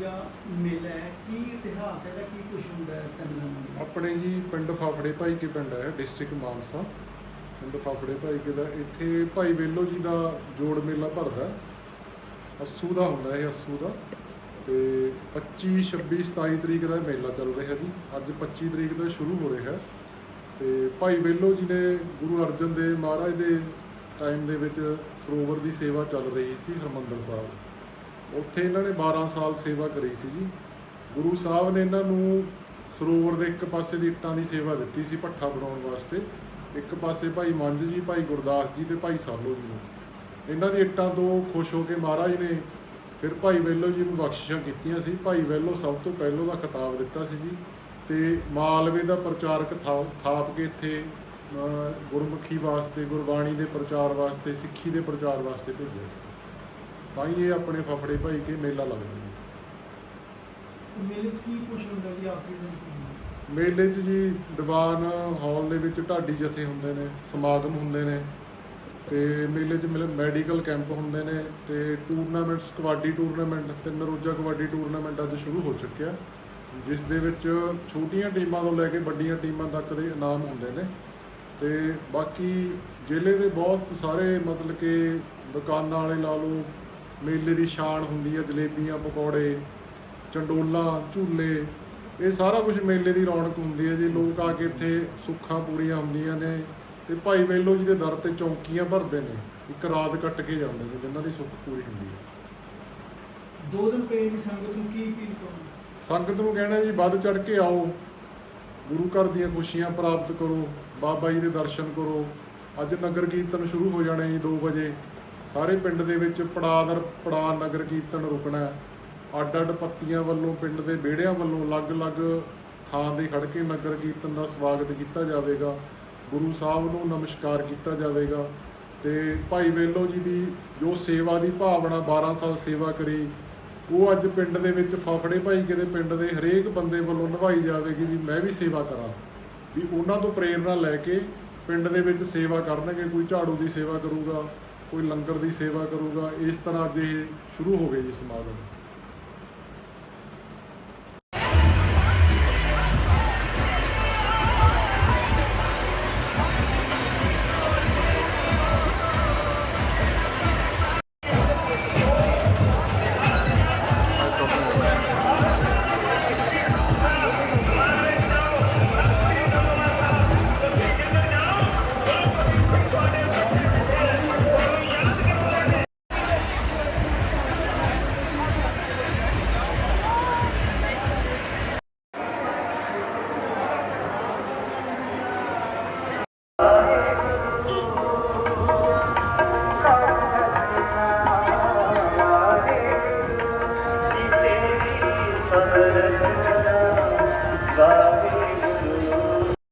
ਦੂਜਾ ਮੇਲਾ ਹੈ, ਕੀ ਇਤਿਹਾਸ ਹੈ ਇਹਦਾ ਕੀ ਕੁਝ ਹੁੰਦਾ ਹੈ ਤਿੰਨ ਦਾ ਆਪਣੇ ਜੀ ਪਿੰਡ ਫਾਫੜੇ ਭਾਈ ਕੇ ਪਿੰਡ ਹੈ, ਡਿਸਟ੍ਰਿਕਟ ਮਾਨਸਾ। ਪਿੰਡ ਫਾਫੜੇ ਭਾਈ ਕੇ ਦਾ ਇੱਥੇ ਭਾਈ ਵੇਲੋ ਜੀ ਦਾ ਜੋੜ ਮੇਲਾ ਭਰਦਾ ਹੈ। ਅੱਸੂ ਦਾ ਹੁੰਦਾ ਇਹ ਅੱਸੂ ਦਾ। ਤੇ 25 26 27 ਤਰੀਕ ਦਾ ਇਹ ਮੇਲਾ ਚੱਲ ਰਿਹਾ ਜੀ। ਅੱਜ 25 ਤਰੀਕ ਤੋਂ ਸ਼ੁਰੂ ਹੋ ਰਿਹਾ ਹੈ। ਤੇ ਭਾਈ ਵੇਲੋ ਜੀ ਨੇ ਗੁਰੂ ਅਰਜਨ ਦੇਵ ਮਹਾਰਾਜ ਦੇ ਟਾਈਮ ਦੇ ਵਿੱਚ ਸਰੋਵਰ ਦੀ ਸੇਵਾ ਚੱਲ ਰਹੀ ਸੀ ਹਰਮੰਦਰ ਸਾਹਿਬ। ਉੱਥੇ ਇਹਨਾਂ ਨੇ 12 ਸਾਲ ਸੇਵਾ ਕਰੀ ਸੀ ਜੀ। ਗੁਰੂ ਸਾਹਿਬ ਨੇ ਇਹਨਾਂ ਨੂੰ ਸਰੋਵਰ ਦੇ ਇੱਕ ਪਾਸੇ ਦੀ ਇੱਟਾਂ ਦੀ ਸੇਵਾ ਦਿੱਤੀ ਸੀ ਭੱਠਾ ਬਣਾਉਣ ਵਾਸਤੇ। ਇੱਕ ਪਾਸੇ ਭਾਈ ਮੰਜ ਜੀ, ਭਾਈ ਗੁਰਦਾਸ ਜੀ ਤੇ ਭਾਈ ਸਾਲੋ ਜੀ ਨੂੰ। ਇਹਨਾਂ ਦੀ ਇੱਟਾਂ ਤੋਂ ਖੁਸ਼ ਹੋ ਕੇ ਮਹਾਰਾਜ ਨੇ ਫਿਰ ਭਾਈ ਵੇਲੋ ਜੀ ਨੂੰ ਬਖਸ਼ਿਸ਼ਾਂ ਕੀਤੀਆਂ ਸੀ। ਭਾਈ ਵੇਲੋ ਸਭ ਤੋਂ ਪਹਿਲੋਂ ਦਾ ਖਿਤਾਬ ਦਿੱਤਾ ਸੀ ਜੀ। ਤੇ ਮਾਲਵੇ ਦਾ ਪ੍ਰਚਾਰਕ ਥਾ- ਥਾਪ ਕੇ ਇੱਥੇ ਗੁਰਮੁਖੀ ਵਾਸਤੇ, ਗੁਰਬਾਣੀ ਦੇ ਪ੍ਰਚਾਰ ਵਾਸਤੇ, ਸਿੱਖੀ ਦੇ ਪ੍ਰਚਾਰ ਵਾਸਤੇ ਭੇਜਿਆ ਸੀ। ਤਾਂ ਹੀ ਇਹ ਆਪਣੇ ਫਫੜੇ ਭਾਈ ਕੇ ਮੇਲਾ ਲੱਗਦਾ ਜੀ ਤੇ ਮੇਲੇ 'ਚ ਕੀ ਕੁਝ ਹੁੰਦਾ ਜੀ ਆਖਰੀ ਦਿਨ ਕੀ ਹੁੰਦਾ? ਮੇਲੇ 'ਚ ਜੀ ਦੀਵਾਨ ਹਾਲ ਦੇ ਵਿੱਚ ਢਾਡੀ ਜਥੇ ਹੁੰਦੇ ਨੇ ਸਮਾਗਮ ਹੁੰਦੇ ਨੇ ਤੇ ਮੇਲੇ 'ਚ ਮਿਲ ਮੈਡੀਕਲ ਕੈਂਪ ਹੁੰਦੇ ਨੇ ਤੇ ਟੂਰਨਾਮੈਂਟਸ ਕਬੱਡੀ ਟੂਰਨਾਮੈਂਟ ਤਿੰਨ ਰੋਜ਼ਾ ਕਬੱਡੀ ਟੂਰਨਾਮੈਂਟ ਅੱਜ ਸ਼ੁਰੂ ਹੋ ਚੁੱਕਿਆ ਜਿਸ ਦੇ ਵਿੱਚ ਛੋਟੀਆਂ ਟੀਮਾਂ ਤੋਂ ਲੈ ਕੇ ਵੱਡੀਆਂ ਟੀਮਾਂ ਤੱਕ ਦੇ ਇਨਾਮ ਹੁੰਦੇ ਨੇ ਤੇ ਬਾਕੀ ਜ਼ਿਲ੍ਹੇ ਦੇ ਬਹੁਤ ਸਾਰੇ ਮਤਲਬ ਕਿ ਦੁਕਾਨਾਂ ਵਾਲੇ ਲਾ ਲਓ ਮੇਲੇ ਦੀ ਸ਼ਾਨ ਹੁੰਦੀ ਹੈ ਜਲੇਬੀਆਂ ਪਕੌੜੇ ਚੰਡੋਲਾ ਝੂਲੇ ਇਹ ਸਾਰਾ ਕੁਝ ਮੇਲੇ ਦੀ ਰੌਣਕ ਹੁੰਦੀ ਹੈ ਜੀ। ਲੋਕ ਆ ਕੇ ਇੱਥੇ ਸੁੱਖਾਂ ਪੂਰੀਆਂ ਹੁੰਦੀਆਂ ਨੇ ਤੇ ਭਾਈ ਵੇਲੋ ਜੀ ਦੇ ਦਰ ਤੇ ਚੌਂਕੀਆਂ ਭਰਦੇ ਨੇ। ਇੱਕ ਰਾਤ ਕੱਟ ਕੇ ਜਾਂਦੇ ਨੇ ਜਿਨ੍ਹਾਂ ਦੀ ਸੁੱਖ ਪੂਰੀ ਹੁੰਦੀ ਹੈ ਦੋ ਦਿਨ ਪਏ ਜੀ ਸੰਗਤ ਨੂੰ ਕੀ ਅਪੀਲ ਕਰੋ ਸੰਗਤ ਨੂੰ ਕਹਿਣਾ ਜੀ ਵੱਧ ਚੜ ਕੇ ਆਓ। ਗੁਰੂ ਘਰ ਦੀਆਂ ਖੁਸ਼ੀਆਂ ਪ੍ਰਾਪਤ ਕਰੋ। ਬਾਬਾ ਜੀ ਦੇ ਦਰਸ਼ਨ ਕਰੋ। ਅੱਜ ਨਗਰ ਕੀਰਤਨ ਸ਼ੁਰੂ ਹੋ ਜਾਣਾ ਜੀ 2 ਵਜੇ। ਸਾਰੇ ਪਿੰਡ ਦੇ ਵਿੱਚ ਪੜਾਦਰ ਪੜਾ ਨਗਰ ਕੀਰਤਨ ਰੁਕਣਾ ਅੱਡ ਅੱਡ ਪੱਤੀਆਂ ਵੱਲੋਂ ਪਿੰਡ ਦੇ ਵਿਹੜਿਆਂ ਵੱਲੋਂ ਅਲੱਗ-ਅਲੱਗ ਥਾਂ ਦੇ ਖੜ ਕੇ ਨਗਰ ਕੀਰਤਨ ਦਾ ਸਵਾਗਤ ਕੀਤਾ ਜਾਵੇਗਾ। ਗੁਰੂ ਸਾਹਿਬ ਨੂੰ ਨਮਸਕਾਰ ਕੀਤਾ ਜਾਵੇਗਾ। ਤੇ ਭਾਈ ਵੇਲੋ ਜੀ ਦੀ ਜੋ ਸੇਵਾ ਦੀ ਭਾਵਨਾ 12 ਸਾਲ ਸੇਵਾ ਕਰੀ, ਉਹ ਅੱਜ ਪਿੰਡ ਦੇ ਵਿੱਚ ਫਫੜੇ ਭਾਈ ਕੇ ਦੇ ਪਿੰਡ ਦੇ ਹਰੇਕ ਬੰਦੇ ਵੱਲੋਂ ਨਿਭਾਈ ਜਾਵੇਗੀ ਵੀ ਮੈਂ ਵੀ ਸੇਵਾ ਕਰਾਂ। ਵੀ ਉਹਨਾਂ ਤੋਂ ਪ੍ਰੇਰਣਾ ਲੈ ਕੇ ਪਿੰਡ ਦੇ ਵਿੱਚ ਸੇਵਾ ਕਰਨਗੇ, ਕੋਈ ਝਾੜੂ ਦੀ ਸੇਵਾ ਕਰੂਗਾ। ਕੋਈ ਲੰਗਰ ਦੀ ਸੇਵਾ ਕਰੂਗਾ ਇਸ ਤਰ੍ਹਾਂ ਅੱਜ ਇਹ ਸ਼ੁਰੂ ਹੋ ਗਏ ਜੀ ਸਮਾਗਮ।